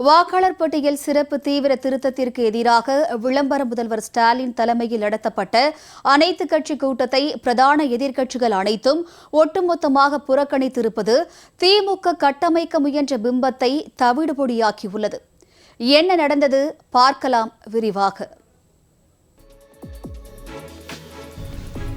வாக்காளர் பட்டியல் சிறப்பு தீவிர திருத்தத்திற்கு எதிராக விளம்பர முதல்வர் ஸ்டாலின் தலைமையில் நடத்தப்பட்ட அனைத்து கட்சி கூட்டத்தை பிரதான எதிர்க்கட்சிகள் அனைத்தும் ஒட்டுமொத்தமாக புறக்கணித்திருப்பது திமுக கட்டமைக்க முயன்ற பிம்பத்தை தவிடுபொடியாக்கியுள்ளது. என்ன நடந்தது? பார்க்கலாம் விரிவாக.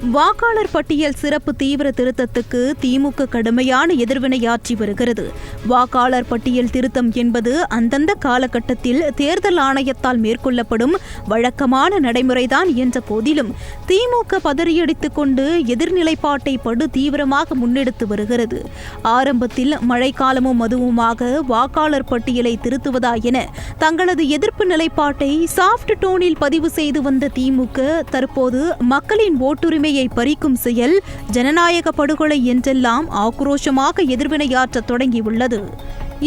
வாக்காளர் பட்டியல் சிறப்பு தீவிர திருத்தத்துக்கு திமுக கடுமையான எதிர்வினையாற்றி வருகிறது. வாக்காளர் பட்டியல் திருத்தம் என்பது அந்தந்த காலகட்டத்தில் தேர்தல் ஆணையத்தால் மேற்கொள்ளப்படும் வழக்கமான நடைமுறைதான் என்ற போதிலும் திமுக பதறியடித்துக் கொண்டு எதிர்நிலைப்பாட்டை படு தீவிரமாக முன்னெடுத்து வருகிறது. ஆரம்பத்தில் மழைக்காலமும் அதுவுமாக வாக்காளர் பட்டியலை திருத்துவதா என தங்களது எதிர்ப்பு நிலைப்பாட்டை சாஃப்ட் டோனில் பதிவு செய்து வந்த திமுக தற்போது மக்களின் ஓட்டுரிமை உரிமையை பறிக்கும் செயல் ஜனநாயக படுகொலை என்றெல்லாம் ஆக்ரோஷமாக எதிர்வினையாற்றத் தொடங்கியுள்ளது.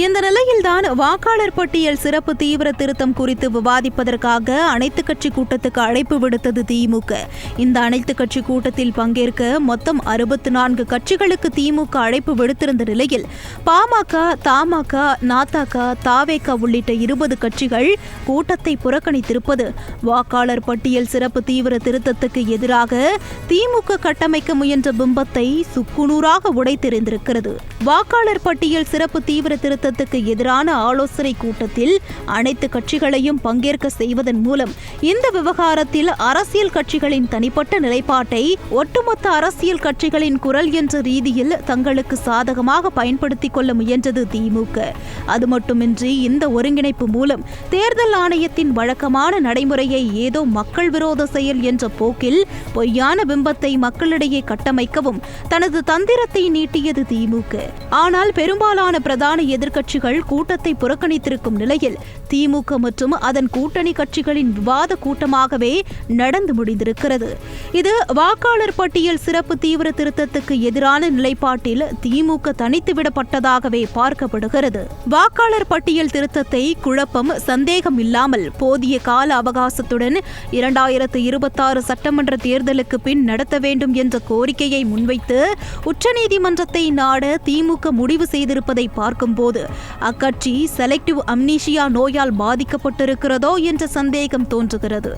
இந்த நிலையில்தான் வாக்காளர் பட்டியல் சிறப்பு தீவிர திருத்தம் குறித்து விவாதிப்பதற்காக அனைத்து கட்சி கூட்டத்துக்கு அழைப்பு விடுத்தது திமுக. இந்த அனைத்து கட்சி கூட்டத்தில் பங்கேற்க மொத்தம் அறுபத்தி நான்கு கட்சிகளுக்கு திமுக அழைப்பு விடுத்திருந்த நிலையில் பாமக தமாக நாதாக தாவேக உள்ளிட்ட இருபது கட்சிகள் கூட்டத்தை புறக்கணித்திருப்பது வாக்காளர் பட்டியல் சிறப்பு தீவிர திருத்தத்துக்கு எதிராக திமுக கட்டமைக்க முயன்ற பிம்பத்தை சுக்குநூறாக உடைத்தெறிந்திருக்கிறது. வாக்காளர் பட்டியல் சிறப்பு தீவிர திருத்த திருத்தத்துக்கு எதிரான ஆலோசனை கூட்டத்தில் அனைத்து கட்சிகளையும் பங்கேற்க செய்வதன் மூலம் இந்த விவகாரத்தில் அரசியல் கட்சிகளின் தனிப்பட்ட நிலைப்பாட்டை ஒட்டுமொத்த அரசியல் கட்சிகளின் குரல் என்ற ரீதியில் தங்களுக்கு சாதகமாக பயன்படுத்திக் கொள்ள முயன்றது திமுக. அது மட்டுமின்றி இந்த ஒருங்கிணைப்பு மூலம் தேர்தல் ஆணையத்தின் வழக்கமான நடைமுறையை ஏதோ மக்கள் விரோத செயல் என்ற போக்கில் பொய்யான பிம்பத்தை மக்களிடையே கட்டமைக்கவும் தனது தந்திரத்தை நீட்டியது திமுக. ஆனால் பெரும்பாலான பிரதான எதிர்க்கட்சிகள் கூட்டத்தை புறக்கணித்திருக்கும் நிலையில் திமுக மற்றும் அதன் கூட்டணி கட்சிகளின் விவாத கூட்டமாகவே நடந்து முடிந்திருக்கிறது. இது வாக்காளர் பட்டியல் சிறப்பு தீவிர திருத்தத்துக்கு எதிரான நிலைப்பாட்டில் திமுக தனித்துவிடப்பட்டதாகவே பார்க்கப்படுகிறது. வாக்காளர் பட்டியல் திருத்தத்தை குழப்பம் சந்தேகம் இல்லாமல் போதிய கால அவகாசத்துடன் இரண்டாயிரத்து இருபத்தாறு சட்டமன்ற தேர்தலுக்கு பின் நடத்த வேண்டும் என்ற கோரிக்கையை முன்வைத்து உச்சநீதிமன்றத்தை நாட திமுக முடிவு செய்திருப்பதை பார்க்கும்போது அக்கட்சி செலக்டிவ் அம்னீஷியா நோயால் பாதிக்கப்பட்டிருக்கிறதோ என்ற சந்தேகம் தோன்றுகிறது.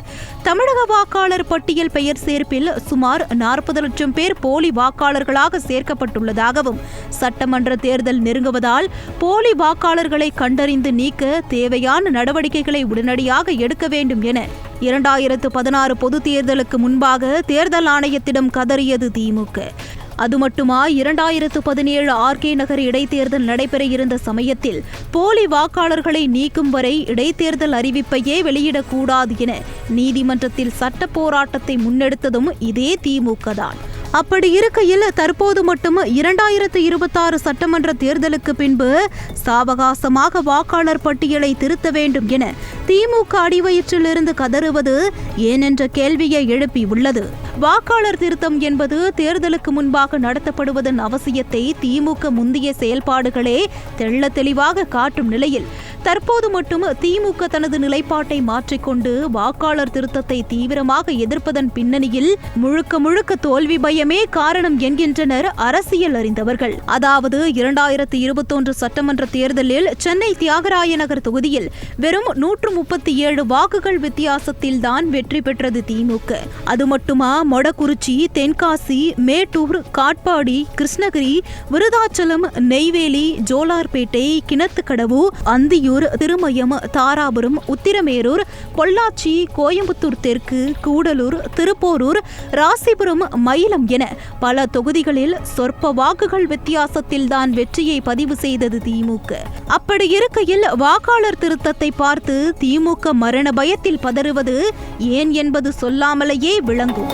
தமிழக வாக்காளர் பட்டியல் பெயர் சேர்ப்பில் சுமார் நாற்பது லட்சம் பேர் போலி வாக்காளர்களாக சேர்க்கப்பட்டுள்ளதாகவும் சட்டமன்ற தேர்தல் நெருங்குவதால் போலி வாக்காளர்களை கண்டறிந்து நீக்க தேவையான நடவடிக்கைகளை உடனடியாக எடுக்க வேண்டும் என இரண்டாயிரத்து பதினாறு பொது தேர்தலுக்கு முன்பாக தேர்தல் ஆணையத்திடம் கதறியது திமுக. அது மட்டுமா இரண்டாயிரத்து பதினேழு ஆர்கே நகர் இடைத்தேர்தல் நடைபெற இருந்த சமயத்தில் போலி வாக்காளர்களை நீக்கும் வரை இடைத்தேர்தல் அறிவிப்பையே வெளியிடக்கூடாது என நீதிமன்றத்தில் சட்ட போராட்டத்தை முன்னெடுத்ததும் இதே திமுக தான் அப்படி இருக்கையில் தற்போது மட்டும் இரண்டாயிரத்து இருபத்தாறு சட்டமன்ற தேர்தலுக்கு பின்பு சாவகாசமாக வாக்காளர் பட்டியலை திருத்த வேண்டும் என திமுக அடிவயிற்றிலிருந்து கதறுவது ஏனென்ற கேள்வியை எழுப்பியுள்ளது வாக்காளர் திருத்தம் என்பது தேர்தலுக்கு முன்பாக நடத்தப்படுவதன் அவசியத்தை திமுக முந்தைய செயல்பாடுகளே தெள்ள தெளிவாக காட்டும் நிலையில் தற்போது மட்டும் திமுக தனது நிலைப்பாட்டை மாற்றிக்கொண்டு வாக்காளர் திருத்தத்தை தீவிரமாக எதிர்ப்பதன் பின்னணியில் முழுக்க முழுக்க தோல்வி பயமே காரணம் என்கின்றனர் அரசியல் அறிந்தவர்கள். அதாவது இரண்டாயிரத்தி இருபத்தொன்று சட்டமன்ற தேர்தலில் சென்னை தியாகராய நகர் தொகுதியில் வெறும் நூற்று முப்பத்தி ஏழு வாக்குகள் வித்தியாசத்தில் தான் வெற்றி பெற்றது திமுக. அது மட்டுமா மொடக்குறிச்சி தென்காசி மேட்டூர் காட்பாடி கிருஷ்ணகிரி விருதாச்சலம் நெய்வேலி ஜோலார்பேட்டை கிணத்துக்கடவு அந்தியூர் திருமயம் தாராபுரம் உத்திரமேரூர் பொள்ளாச்சி கோயம்புத்தூர் தெற்கு கூடலூர் திருப்போரூர் ராசிபுரம் மயிலம் என பல தொகுதிகளில் சொற்ப வாக்குகள் வித்தியாசத்தில் தான் வெற்றியை பதிவு செய்தது திமுக. அப்படி இருக்கையில் வாக்காளர் திருத்தத்தை பார்த்து திமுக மரண பயத்தில் பதறுவது ஏன் என்பது சொல்லாமலேயே விளங்கும்.